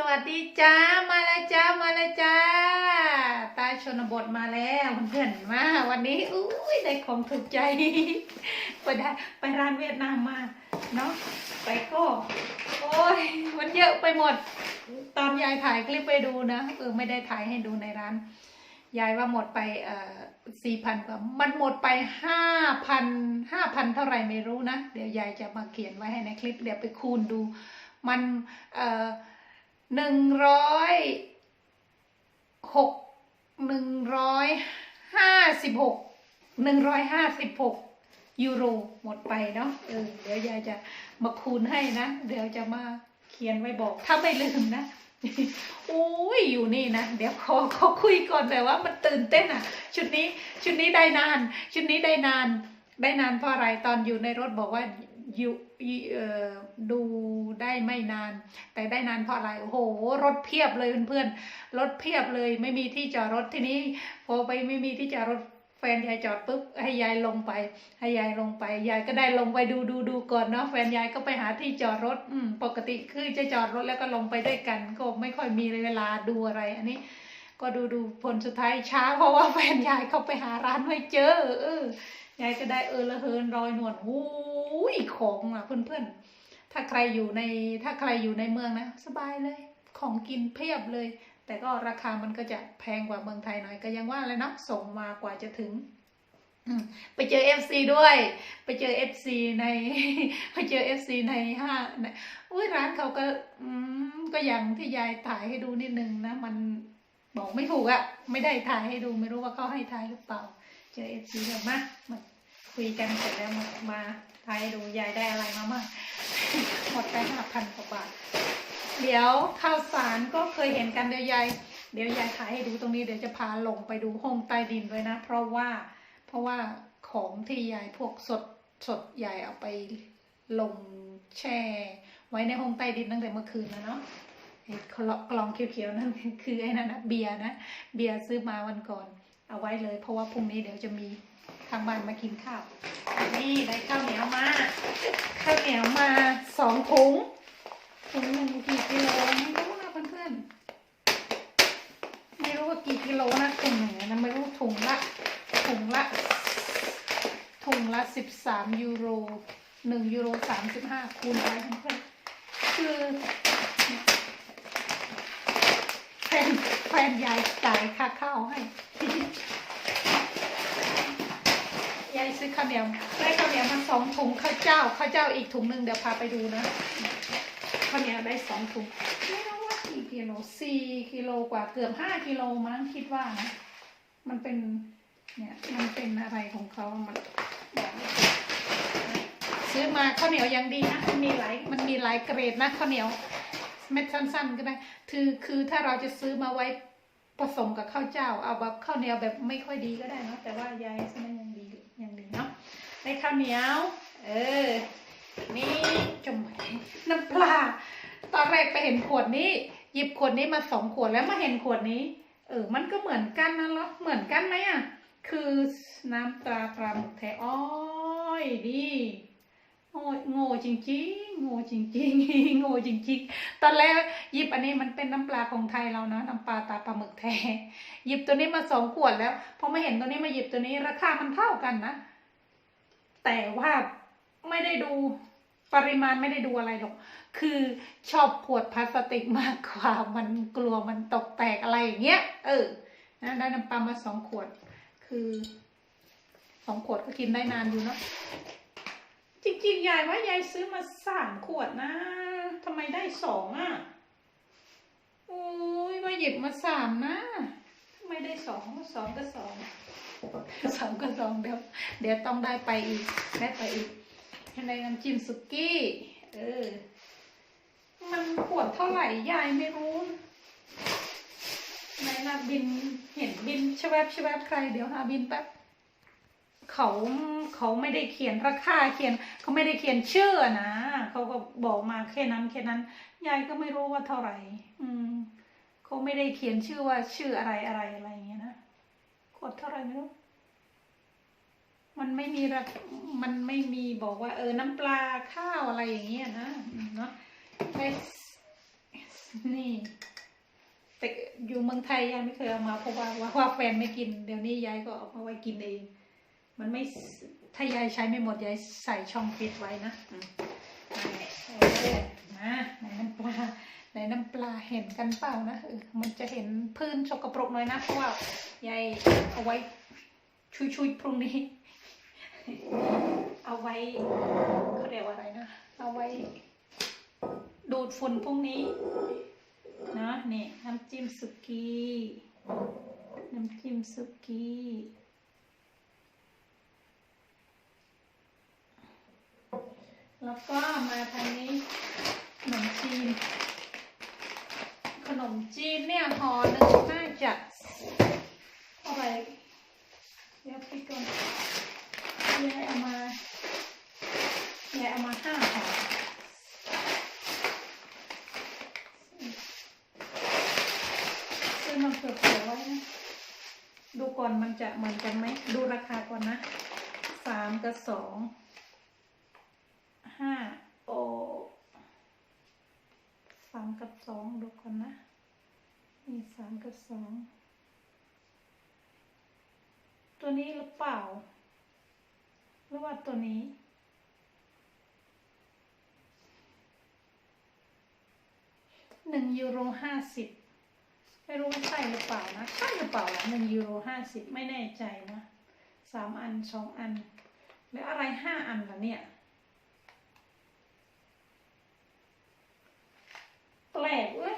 สวัสดีจ้ามาแล้วจ้ามาแล้วจ้า ตาชนบทมาแล้วเพื่อนมาวันนี้อุ้ยได้ของถูกใจ ไปได้ไปร้านเวียดนามมาเนาะไปก็โอ้ยมันเยอะไปหมด ตอนยายถ่ายคลิปไปดูนะเออไม่ได้ถ่ายให้ดูในร้าน ยายว่าหมดไปเอ่อสี่พันกว่ามันหมดไปห้าพันห้าพันเท่าไหร่ไม่รู้นะ เดี๋ยวยายจะมาเขียนไว้ให้ในคลิปเดี๋ยวไปคูณดู มันเอ่อ หนึ่งร้อยหกหนึ่งร้อยห้าสิบหกหนึ่งร้อยห้าสิบหกยูโรหมดไปเนาะเออเดี๋ยวยายจะมาคูณให้นะ เดี๋ยวจะมาเขียนไว้บอก ถ้าไม่ลืมนะอุ้ยอยู่นี่นะ เดี๋ยวขอขอคุยก่อนแต่ว่ามันตื่นเต้นอะ ชุดนี้ชุดนี้ได้นาน ชุดนี้ได้นาน ได้นานเพราะอะไรตอนอยู่ในรถบอกว่า ยู่ดูได้ไม่นาน แต่ได้นานเพราะอะไร โอ้โห รถเพียบเลยเพื่อนๆ รถเพียบเลย ไม่มีที่จอดรถทีนี้ พอไปไม่มีที่จอดรถแฟนยายจอดปุ๊บให้ยายลงไป ให้ยายลงไป ยายก็ได้ลงไปดูดูดูก่อนเนาะแฟนยายก็ไปหาที่จอดรถอืมปกติคือจะจอดรถแล้วก็ลงไปด้วยกัน ก็ไม่ค่อยมีเวลาดูอะไร อันนี้ ก็ดูดูผลสุดท้ายช้า เพราะว่าแฟนยายเขาไปหาร้านไม่เจอเออ ยายก็ได้เออละเฮินรอยนวดหูยของอะเพื่อนๆ ถ้าใครอยู่ในถ้าใครอยู่ในเมืองนะ สบายเลย ของกินเพียบเลย แต่ก็ราคามันก็จะแพงกว่าเมืองไทยหน่อยก็ยังว่าเลยเนาะส่งมากว่าจะถึงไปเจอ FC ด้วย ไปเจอ FC ในไปเจอ FC ในห้างอุ้ยร้านเขาก็อืมก็อย่างที่ยายถ่ายให้ดูนิดนึงนะ มันบอกไม่ถูกอะไม่ได้ถ่ายให้ดูไม่รู้ว่าเขาให้ถ่ายหรือเปล่า เจอ FC เดี๋ยวมามา คุยกันเสร็จแล้วมามาถ่ายให้ดูยายได้อะไรมาบ้างหมดไปห้าพันกว่าบาท เดี๋ยวข้าวสารก็เคยเห็นกันเดี๋ยวยายเดี๋ยวยายถ่ายให้ดูตรงนี้เดี๋ยวจะพาลงไปดูห้องใต้ดินด้วยนะ เพราะว่าเพราะว่าของที่ยายพวกสดสดยายเอาไปลงแช่ไว้ในห้องใต้ดินตั้งแต่เมื่อคืนแล้วเนาะไอ้กล่องกล่องเขียวๆนั่นคือไอ้นั่นนะเบียร์นะเบียร์ซื้อมาวันก่อน เอาไว้เลย เพราะว่าพรุ่งนี้เดี๋ยวจะมี ทางบ้านมากินข้าวนี่ได้ข้าวเหนียวมาข้าวเหนียวมาสองถุงถุงหนึ่งกี่กิโลไม่รู้นะเพื่อนๆไม่รู้ว่ากี่กิโลนะถุงหนึ่งนะไม่รู้ถุงละถุงละถุงละสิบสามยูโรหนึ่งยูโรสามสิบห้าคูณไปเพื่อนๆคือแฟนแฟนยายจ่ายค่าข้าวให้ ยายซื้อข้าวเหนียวได้ข้าวเหนียวมาสองถุงข้าวเจ้าข้าวเจ้าอีกถุงหนึ่งเดี๋ยวพาไปดูนะข้าวเหนียวได้สองถุงไม่รู้ว่ากี่กิโลสี่กิโลกว่าเกือบห้ากิโลมั้งคิดว่านะมันเป็นเนี่ยมันเป็นอะไรของเขามันซื้อมาข้าวเหนียวยังดีนะมันมีหลายมันมีหลายเกรดนะข้าวเหนียวเม็ดสั้น ๆ ก็ได้คือคือถ้าเราจะซื้อมาไว้ผสมกับข้าวเจ้า เอาแบบข้าวเหนียวแบบไม่ค่อยดีก็ได้นะแต่ว่ายายซื้อมายังดี ได้ข้าวเหนียว เออ นี่จมน้ำปลา ตอนแรกไปเห็นขวดนี้ หยิบขวดนี้มาสองขวดแล้วมาเห็นขวดนี้ เออ มันก็เหมือนกันนะเหรอเหมือนกันไหมอะ คือน้ำตราปลาหมึกแท้อ้อยดีโง่โง่จริงๆ โง่จริงๆ โง่จริงๆ ตอนแรกหยิบอันนี้มันเป็นน้ำปลาของไทยเรานะน้ำปลาตาปลาหมึกแท้หยิบตัวนี้มาสองขวดแล้วพอมาเห็นตัวนี้มาหยิบตัวนี้ราคามันเท่ากันนะ แต่ว่าไม่ได้ดูปริมาณไม่ได้ดูอะไรหรอก คือชอบขวดพลาสติกมากกว่า มันกลัวมันตกแตกอะไรอย่างเงี้ย เออ นะได้น้ำปลามาสองขวด คือสองขวดก็กินได้นานอยู่เนาะ จริงๆ ยายว่ายายซื้อมาสามขวดนะ ทำไมได้สองอะ โอ้ยว่าหยิบมาสามนะ ไมได้สองสองก็สองสองก็สองเดี๋ยวเดี๋ยวต้องได้ไปอีกได้ไปอีกให้ในน้ำจิ้มสุกี้ เออ มันขวดเท่าไหร่ยายไม่รู้ไหนล่ะบินเห็นบินชแวบชแวบใครเดี๋ยวหาบินแป๊บเขาเขาไม่ได้เขียนราคาเขียนเขาไม่ได้เขียนชื่อนะเขาก็บอกมาแค่นั้นแค่นั้นยายก็ไม่รู้ว่าเท่าไหร่ อืม เขาไม่ได้เขียนชื่อว่าชื่ออะไรอะไรอะไรอย่างเงี้ยนะขวดเท่าไหร่ไม่รู้มันไม่มีรามันไม่มีบอกว่า เออ น้ำปลาข้าวอะไรอย่างเงี้ยนะเนาะไปนี่แต่อยู่เมืองไทยยายไม่เคยเอามาเพราะว่าว่าว่าแฟนไม่กิน เดี๋ยวนี้ยายก็เอามาไว้กินเอง มันไม่ถ้ายายใช้ไม่หมดยายใส่ช่องฟิตไว้นะอืมนั่นแหละเออมาไหนน้ำปลาไหนน้ำปลา เห็นกันเปล่านะเออมันจะเห็นพื้นสกปรกหน่อยนะเพราะว่ายายเอาไว้ชุยๆพรุ่งนี้ เอาไว้เขาเรียกว่าอะไรนะ เอาไว้ ดูดฝุ่นพรุ่งนี้นะนี่น้ำจิ้มสุกี้น้ำจิ้มสุกี้แล้วก็มาทางนี้ขนมจีน ขนมจีนเนี่ยห่อหนึ่งน่าจะเท่าไหร่เดี๋ยวพี่ก่อนยายเอามายายเอามาห้าห่อ ซื้อมาเผื่อๆไว้นะ ดูก่อนมัน จะเหมือนกันไหม ดูราคาก่อนนะสามกับสองห้าโอสามกับสองดูก่อนนะนี่สามกับสองตัวนี้หรือเปล่า หรือว่าตัวนี้หนึ่งยูโรห้าสิบ ไม่รู้ว่าใช่หรือเปล่านะ ใช่หรือเปล่าหนึ่งยูโรห้าสิบไม่แน่ใจนะสามอันสองอัน แล้วอะไรห้าอันล่ะเนี่ย แปลกเว้ย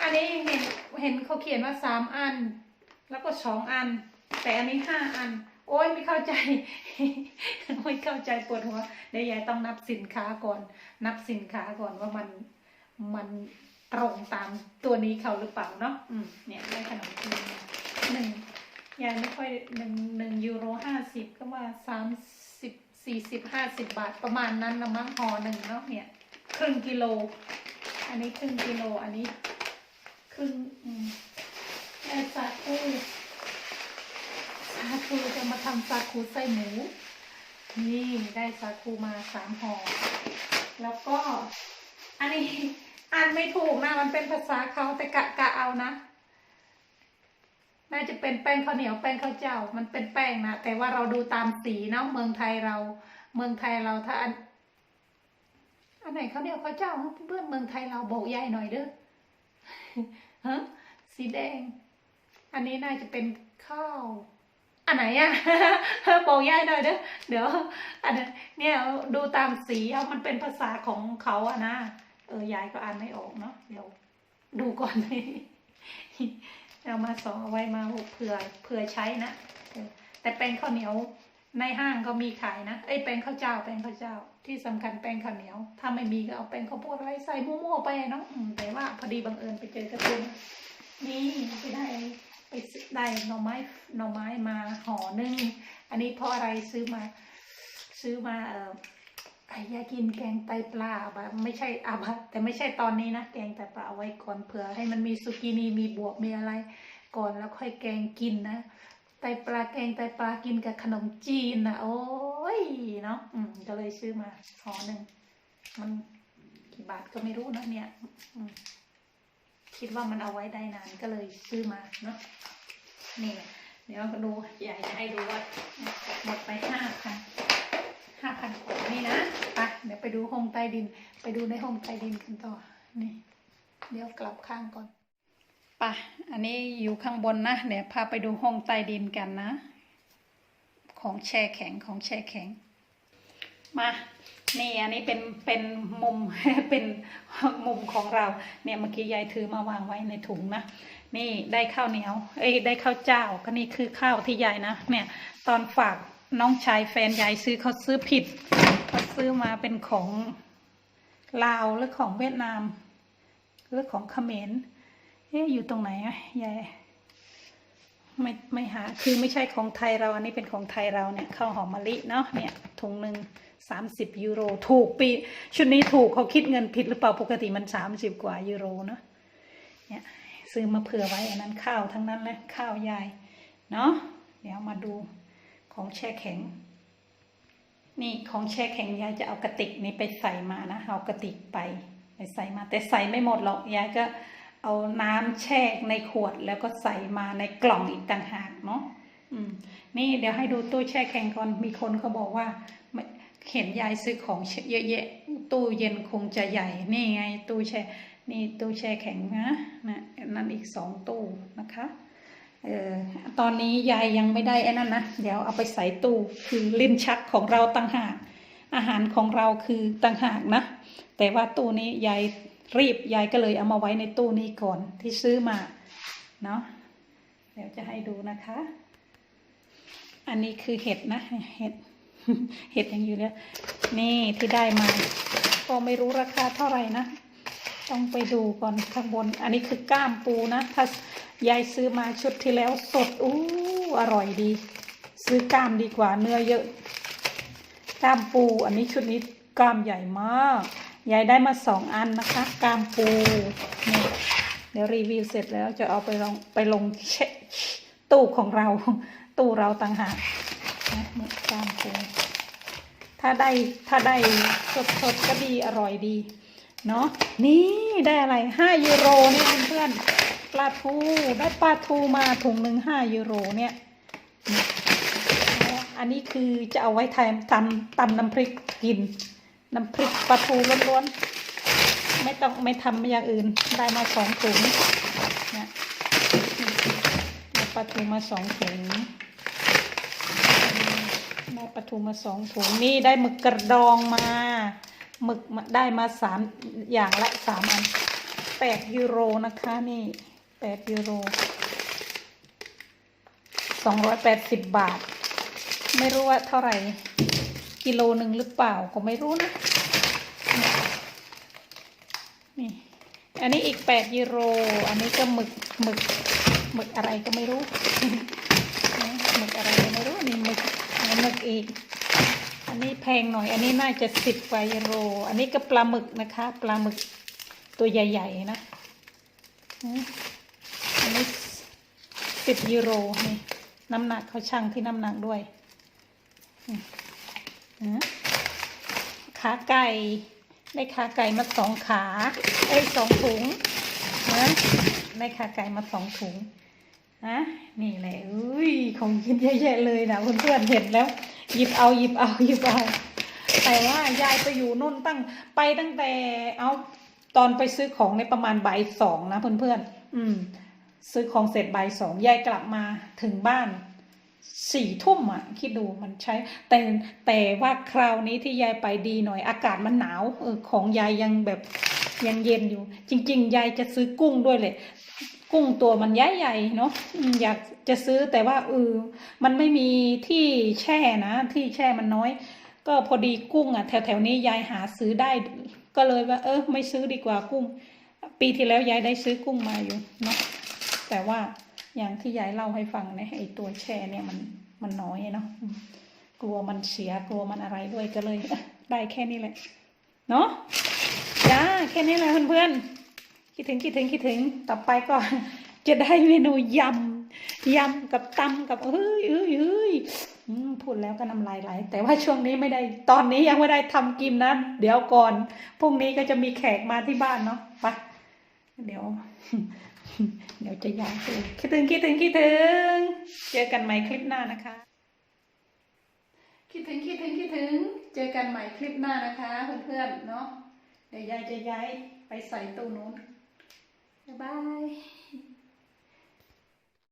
อันนี้เห็นเห็นเขาเขียนว่าสามอัน แล้วก็สองอัน แต่อันนี้ห้าอัน โอ้ยไม่เข้าใจไม่เข้าใจปวดหัวเดี๋ยวยายต้องนับสินค้าก่อน นับสินค้าก่อนว่ามันมัน ตรงตามตัวนี้เขาหรือเปล่าเนาะอืมเนี่ยได้ขนมจีนมาหนึ่งยายไม่ค่อยหนึ่งหนึ่งยูโรห้าสิบก็ว่าสามสิบสี่สิบห้าสิบบาทประมาณนั้นละมั้งห่อหนึ่งเนาะเนี่ยครึ่งกิโล อันนี้ครึ่งกิโลอันนี้ครึ่งอืมได้สาคูสาคูจะมาทำสาคูไส้หมู นี่ได้สาคูมาสามห่อแล้วก็อันนี้ อ่านไม่ถูกนะ มันเป็นภาษาเขาแต่กะกะเอานะ น่าจะเป็นแป้งข้าวเหนียวแป้งข้าวเจ้า มันเป็นแป้งนะแต่ว่าเราดูตามสีเนาะเมืองไทยเรา เมืองไทยเราถ้าอันอันไหนข้าวเหนียวข้าวเจ้าเพื่อนเมืองไทยเราโบกใหญ่หน่อยเด้อฮะสีแดง อันนี้น่าจะเป็นข้าวอันไหนอะบอกยายหน่อยเด้อเดี๋ยว อันนี้เนี่ยดูตามสีเอามันเป็นภาษาของเขาอะนะ ออยายก็อ่านไม่ออกเนาะเดี๋ยวดูก่อนเลยเอามาสองเอาไว้มาเผื่อเผื่อใช้นะแต่แป้งข้าวเหนียวในห้างก็มีขายนะเอ้แป้งข้าวเจ้าแป้งข้าวเจ้า ที่สำคัญแป้งข้าวเหนียว ถ้าไม่มีก็เอาแป้งข้าวโพดอะไรใส่มั่วๆไปเนาะแต่ว่าพอดีบังเอิญไปเจอกระตุ้นนี่ไปได้ไปซื้อได้หน่อไม้หน่อไม้มาห่อหนึ่งอันนี้เพราะอะไรซื้อมา ซื้อมาเออ อยากินแกงไตปลาแบบไม่ใช่อาบะแต่ไม่ใช่ตอนนี้นะแกงไตปลาเอาไว้ก่อนเผื่อ ให้มันมีสุกินีมีบวบมีอะไร ก่อนแล้วค่อยแกงกินนะไตปลาแกงไตปลากินกับขนมจีนนะโอ้ยเนาะอืมก็เลยซื้อมาห่อหนึ่งมันกี่บาทก็ไม่รู้นะเนี่ยอืมคิดว่ามันเอาไว้ได้นานก็เลยซื้อมาเนาะนี่แหละเดี๋ยวดูใหญ่ให้ดูว่าหมดไปห้าพัน ห้าพันกว่านี่นะไปเดี๋ยวไปดูห้องใต้ดิน ไปดูในห้องใต้ดินกันต่อ นี่ เดี๋ยวกลับข้างก่อนป่ะอันนี้อยู่ข้างบนนะ เดี๋ยวพาไปดูห้องใต้ดินกันนะ ของแช่แข็งของแช่แข็ง มา นี่อันนี้เป็นเป็นมุมเป็นมุมของเรา เนี่ยเมื่อกี้ยายถือมาวางไว้ในถุงนะ นี่ได้ข้าวเหนียว เอ้ยได้ข้าวเจ้าก็นี่คือข้าวที่ยายนะ เนี่ยตอนฝาก น้องชายแฟนยายซื้อเขาซื้อผิดเขาซื้อมาเป็นของลาวหรือของเวียดนามหรือของเขมรเอ๊ะอยู่ตรงไหนอะยายไม่ไม่หาคือไม่ใช่ของไทยเราอันนี้เป็นของไทยเราเนี่ยข้าวหอมมะลิเนาะเนี่ยถุงหนึ่งสามสิบยูโรถูกปีชุดนี้ถูกเขาคิดเงินผิดหรือเปล่าปกติมันสามสิบกว่ายูโรเนาะเนี่ยซื้อมาเผื่อไว้อันนั้นข้าวทั้งนั้นเลยข้าวยายเนาะเดี๋ยวมาดู ของแช่แข็ง นี่ของแช่แข็งยายจะเอากระติกนี้ไปใส่มานะเอากระติกไปไปใส่มา แต่ใส่ไม่หมดหรอกยายก็เอาน้ำแช่ในขวดแล้วก็ใส่มาในกล่องอีกต่างหากเนาะอืมนี่เดี๋ยวให้ดูตู้แช่แข็งก่อนมีคนเขาบอกว่าเห็นยายซื้อของเยอะแยะตู้เย็นคงจะใหญ่ นี่ไงตู้แช่ นี่ตู้แช่แข็งนะนะนั่นอีกสองตู้นะคะ เออตอนนี้ยายยังไม่ได้ไอ้นั่นนะ เดี๋ยวเอาไปใส่ตู้คือลิ้นชักของเราต่างหาก อาหารของเราคือต่างหากนะ แต่ว่าตู้นี้ยายรีบยายก็เลยเอามาไว้ในตู้นี้ก่อนที่ซื้อมาเนาะเดี๋ยวจะให้ดูนะคะ อันนี้คือเห็ดนะ เห็ด เห็ดยังอยู่เนี่ยนี่ที่ได้มา ก็ไม่รู้ราคาเท่าไหร่นะ ต้องไปดูก่อนข้างบน อันนี้คือก้ามปูนะ ถ้า ยายซื้อมาชุดที่แล้วสดอู้อร่อยดี ซื้อกล้ามดีกว่าเนื้อเยอะกล้ามปู อันนี้ชุดนี้กล้ามใหญ่มากยายได้มาสองอันนะคะกล้ามปูนี่เดี๋ยวรีวิวเสร็จแล้วจะเอาไปลงไปลงเชตู้ของเรา ตู้เราต่างหากนะนี่กล้ามปูถ้าได้ถ้าได้สดสดก็ดีอร่อยดี เนาะนี่ได้อะไรห้ายูโรเนี่ยเพื่อน ปลาทูได้ปลาทูมาถุงหนึ่งห้ายูโรเนี่ย อันนี้คือจะเอาไว้ทำทำตำน้ำพริกกิน น้ำพริกปลาทูล้วนๆ ไม่ต้องไม่ทำอย่างอื่นได้มาสองถุงนี่ยได้ปลาทูมาสองถุงได้ปลาทูมาสองถุงนี่ได้หมึกกระดองมาหมึกได้มาสามอย่างละสามอันแปดยูโรนะคะนี่ แปดยูโรสองร้อยแปดสิบบาท ไม่รู้ว่าเท่าไหร่ กิโลหนึ่งหรือเปล่าก็ไม่รู้นะ นี่ อันนี้อีกแปดยูโร อันนี้ก็หมึกหมึกหมึกอะไรก็ไม่รู้หมึกอะไรก็ไม่รู้นี่หมึกอันนี้หมึกอีก อันนี้แพงหน่อย อันนี้น่าจะสิบกว่ายูโร อันนี้ก็ปลาหมึกนะคะ ปลาหมึกตัวใหญ่ ๆ นะ สิบยูโรนี่น้ำหนักเขาชั่งที่น้ำหนักด้วยขาไก่ได้ขาไก่มาสองขาเอ้สองถุงนะได้ขาไก่มาสองถุงนะนี่แหละอุ้ยของกินเยอะแยะเลยนะเพื่อนๆเห็นแล้ว หยิบเอาหยิบเอาหยิบเอาแต่ว่ายายไปอยู่นู่นตั้งไปตั้งแต่เอาตอนไปซื้อของในประมาณบ่ายสองนะเพื่อนๆอืม ซื้อของเสร็จบ่ายสองยายกลับมาถึงบ้านสี่ทุ่มอะ คิดดูมันใช้ แต่แต่ว่าคราวนี้ที่ยายไปดีหน่อยอากาศมันหนาวเออของยายยังแบบยังเย็นอยู่ จริง ๆ ยายจะซื้อกุ้งด้วยเลยกุ้งตัวมันใหญ่ๆเนาะอืมอยากจะซื้อแต่ว่าเออมันไม่มีที่แช่นะ ที่แช่มันน้อย ก็พอดีกุ้งอะ แถวๆนี้ยายหาซื้อได้ ก็เลยว่า เออไม่ซื้อดีกว่ากุ้ง ปีที่แล้วยายได้ซื้อกุ้งมาอยู่เนาะ แต่ว่าอย่างที่ยายเล่าให้ฟังเนี่ยไอตัวแช่เนี่ยมันมันน้อยเนาะกลัวมันเสียกลัวมันอะไรด้วยก็เลย ได้แค่นี้แหละ เนาะจ้าแค่นี้แหละเพื่อนๆคิดถึงคิดถึงคิดถึงต่อไปก็จะได้เมนูยำยำกับตำกับเอ้ยเอ้ยเอ้ยพูดแล้วก็น้ำลายไหลแต่ว่าช่วงนี้ไม่ได้ตอนนี้ยังไม่ได้ทำกินนะเดี๋ยวก่อนพรุ่งนี้ก็จะมีแขกมาที่บ้านเนาะไปเดี๋ยว เดี๋ยวจะย้ายไปคิดถึงคิดถึงคิดถึง เจอกันใหม่คลิปหน้านะคะ คิดถึงคิดถึงคิดถึง เจอกันใหม่คลิปหน้านะคะ เพื่อนๆเนาะเดี๋ยวยายจะย้ายไปใส่ตู้นู้นบ๊ายบาย